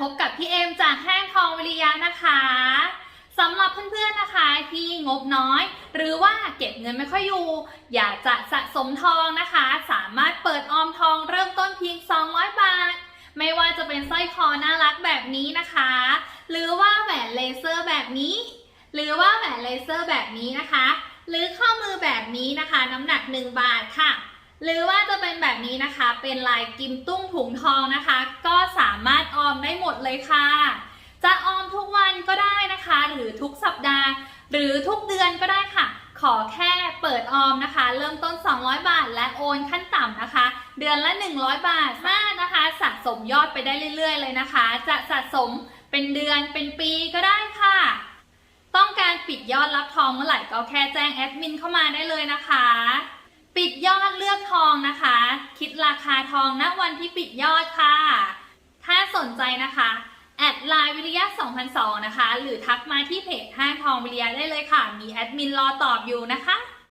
พบกับพี่เอมจากแห้งทองวิริยะนะคะสำหรับเพื่อนๆนะคะที่งบน้อย หรือว่าเก็บเงินไม่ค่อยอยู่ อยากจะสะสมทองนะคะ สามารถเปิดออมทองเริ่มต้นเพียง 200 บาท ไม่ว่าจะเป็นสร้อยคอน่ารักแบบนี้นะคะ หรือว่าแหวนเลเซอร์แบบนี้ หรือว่าแหวนเลเซอร์แบบนี้นะคะ หรือข้อมือแบบนี้นะคะ น้ำหนัก 1 บาทค่ะ หรือว่าจะเป็นแบบนี้นะคะเป็นลายกิมตุ้งถุงทองนะคะ ก็สามารถออมไดเลยค่ะ จะออมทุกวันก็ได้นะคะ หรือทุกสัปดาห์ หรือทุกเดือนก็ได้ค่ะ ขอแค่เปิดออมนะคะ เริ่มต้น 200 บาท และโอนขั้นต่ำนะคะ เดือนละ 100 บาทถ้านะคะสะสมยอดไปได้เรื่อย ๆ เลยนะคะ จะสะสมเป็นเดือนเป็นปีก็ได้ค่ะ ต้องการปิดยอดรับทองเมื่อไหร่ก็แค่แจ้งแอดมินเข้ามาได้เลยนะคะปิดยอดเลือกทองนะคะ คิดราคาทองณวันที่ปิดยอดค่ะ ถ้าสนใจนะคะ ไลน์วิริยะ 2002 นะคะ หรือทักมาที่เพจห้างทองวิริยะได้เลยค่ะ มีแอดมินรอตอบอยู่นะคะ